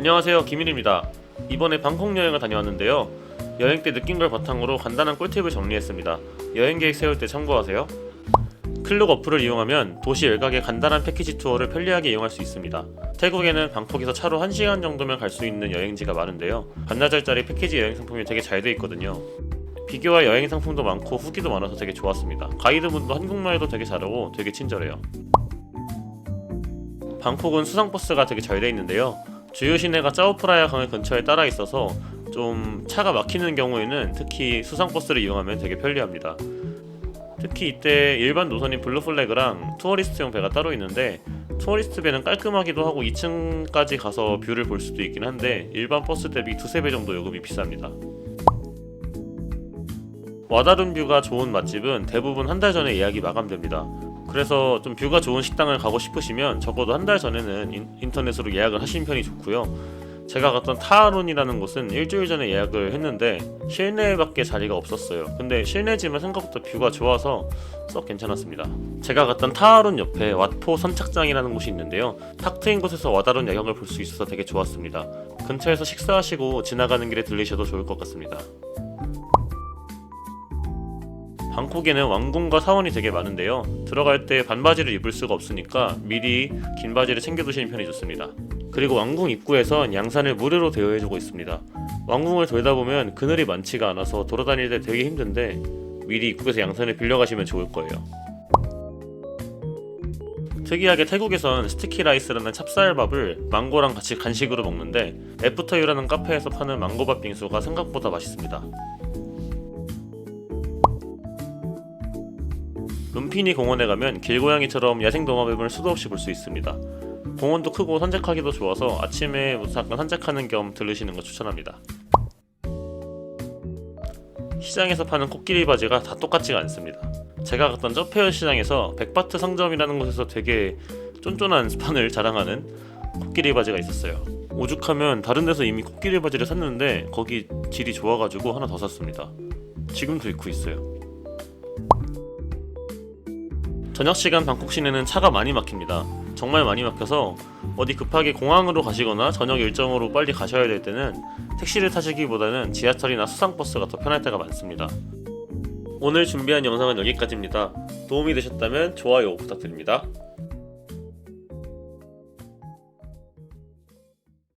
안녕하세요. 김일입니다. 이번에 방콕 여행을 다녀왔는데요. 여행 때 느낀 걸 바탕으로 간단한 꿀팁을 정리했습니다. 여행 계획 세울 때 참고하세요. 클룩 어플을 이용하면 도시 외곽의 간단한 패키지 투어를 편리하게 이용할 수 있습니다. 태국에는 방콕에서 차로 1시간 정도면 갈 수 있는 여행지가 많은데요. 반나절짜리 패키지 여행 상품이 되게 잘 돼 있거든요. 비교와 여행 상품도 많고 후기도 많아서 되게 좋았습니다. 가이드분도 한국말도 되게 잘하고 되게 친절해요. 방콕은 수상버스가 되게 잘 돼 있는데요. 주요 시내가 짜오프라야 강을 근처에 따라 있어서 좀 차가 막히는 경우에는 특히 수상버스를 이용하면 되게 편리합니다. 특히 이때 일반 노선인 블루플래그랑 투어리스트용 배가 따로 있는데 투어리스트 배는 깔끔하기도 하고 2층까지 가서 뷰를 볼 수도 있긴 한데 일반 버스 대비 두세 배 정도 요금이 비쌉니다. 와다룬 뷰가 좋은 맛집은 대부분 한 달 전에 예약이 마감됩니다. 그래서 좀 뷰가 좋은 식당을 가고 싶으시면 적어도 한 달 전에는 인, 인터넷으로 예약을 하시는 편이 좋고요. 제가 갔던 타아룬이라는 곳은 일주일 전에 예약을 했는데 실내밖에 자리가 없었어요. 근데 실내지만 생각보다 뷰가 좋아서 썩 괜찮았습니다. 제가 갔던 타아룬 옆에 왓포 선착장이라는 곳이 있는데요. 탁 트인 곳에서 와다룬 야경을 볼 수 있어서 되게 좋았습니다. 근처에서 식사하시고 지나가는 길에 들리셔도 좋을 것 같습니다. 방콕에는 왕궁과 사원이 되게 많은데요. 들어갈 때 반바지를 입을 수가 없으니까 미리 긴 바지를 챙겨두시는 편이 좋습니다. 그리고 왕궁 입구에선 양산을 무료로 대여해주고 있습니다. 왕궁을 돌다 보면 그늘이 많지가 않아서 돌아다닐 때 되게 힘든데 미리 입구에서 양산을 빌려가시면 좋을 거예요. 특이하게 태국에선 스티키 라이스라는 찹쌀밥을 망고랑 같이 간식으로 먹는데 애프터유라는 카페에서 파는 망고밥 빙수가 생각보다 맛있습니다. 룸피니 공원에 가면 길고양이처럼 야생동물을 수도 없이 볼 수 있습니다. 공원도 크고 산책하기도 좋아서 아침에 잠깐 산책하는 겸 들르시는 거 추천합니다. 시장에서 파는 코끼리 바지가 다 똑같지가 않습니다. 제가 갔던 저페어 시장에서 백바트 상점이라는 곳에서 되게 쫀쫀한 스판을 자랑하는 코끼리 바지가 있었어요. 오죽하면 다른 데서 이미 코끼리 바지를 샀는데 거기 질이 좋아가지고 하나 더 샀습니다. 지금도 입고 있어요. 저녁 시간 방콕 시내는 차가 많이 막힙니다. 정말 많이 막혀서 어디 급하게 공항으로 가시거나 저녁 일정으로 빨리 가셔야 될 때는 택시를 타시기보다는 지하철이나 수상버스가 더 편할 때가 많습니다. 오늘 준비한 영상은 여기까지입니다. 도움이 되셨다면 좋아요 부탁드립니다.